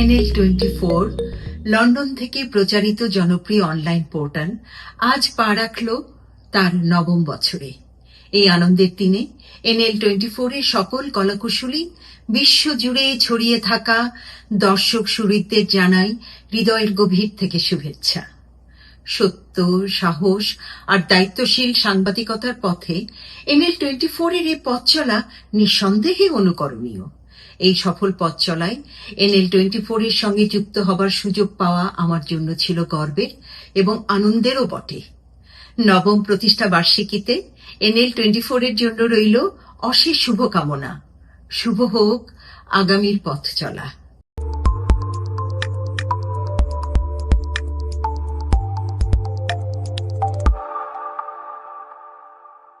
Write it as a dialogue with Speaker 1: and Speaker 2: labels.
Speaker 1: NL twenty four London থেকে প্রচারিত জনপ্রিয় অনলাইন পোর্টাল আজ পা রাখল তার নবম বছরে। এই আনন্দের দিনে এনএল টোয়েন্টি ফোরের সকল কলাকুশলী বিশ্বজুড়ে ছড়িয়ে থাকা দর্শক সুহৃদদের জানাই হৃদয়ের গভীর থেকে শুভেচ্ছা। সত্য, সাহস আর দায়িত্বশীল সাংবাদিকতার পথে এনএল টোয়েন্টি ফোরের এই পথ চলা নিঃসন্দেহে অনুকরণীয়। এই সফল পথ চলায় এনএল টোয়েন্টি ফোরের সঙ্গে যুক্ত হবার সুযোগ পাওয়া আমার জন্য ছিল গর্বের এবং আনন্দেরও বটে। নবম প্রতিষ্ঠা বার্ষিকীতে এনএল টোয়েন্টি ফোরের জন্য রইল অশেষ শুভকামনা। শুভ হোক আগামীর পথ চলা।